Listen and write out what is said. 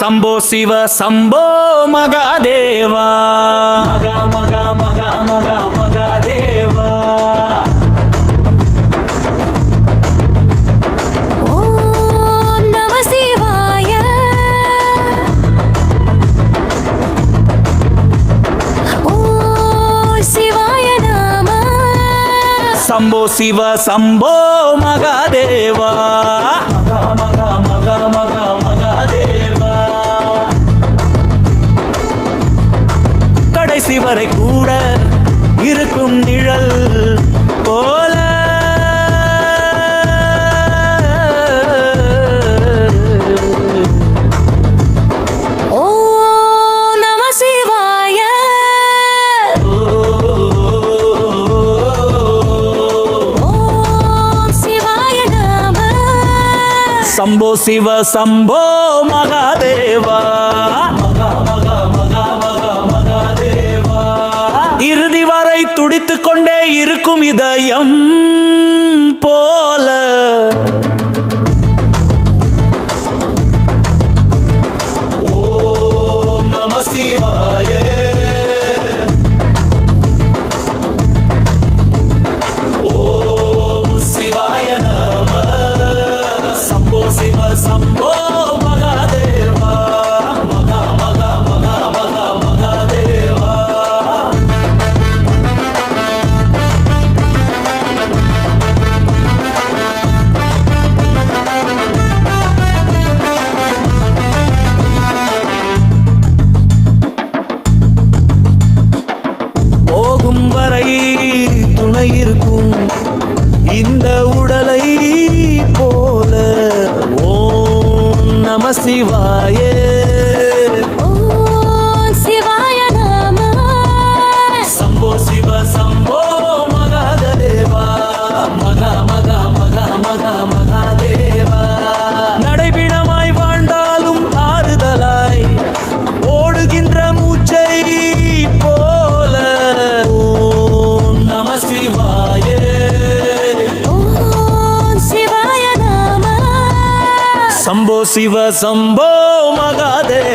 சம்போ சிவ சம்போ மகாதேவா. சம்போ சிவ சம்போ மகாதேவா. கடைசி வரை கூட இருக்கும் நிழல் போல சம்போ சிவ சம்போ மகாதேவா. இறுதி வரை துடித்து கொண்டே இருக்கும் இதயம். சிவாயே சிவ சம்போ மகாதே.